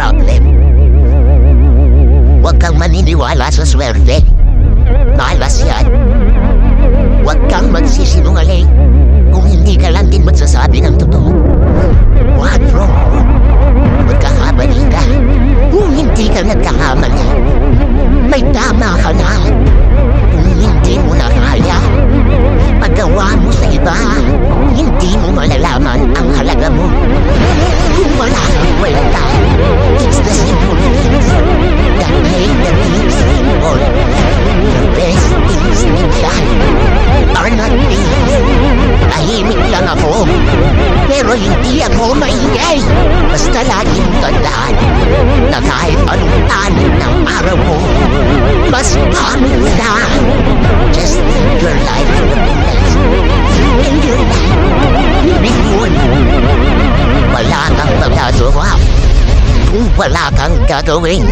problem. Huwag kang maniniwala sa swerte. Malas yan. Huwag kang magsisinungaling kung hindi ka lang din magsasabi ng totoo. Quadro, magkakamali ka. Kung hindi ka nagkakamali, pero hindi ako maingay. Basta laging tandaan na kahit anong tanin ng araw mo, mas pangit na. Just live your life. Live your life. Be good. Wala kang magagawa kung wala kang gagawin.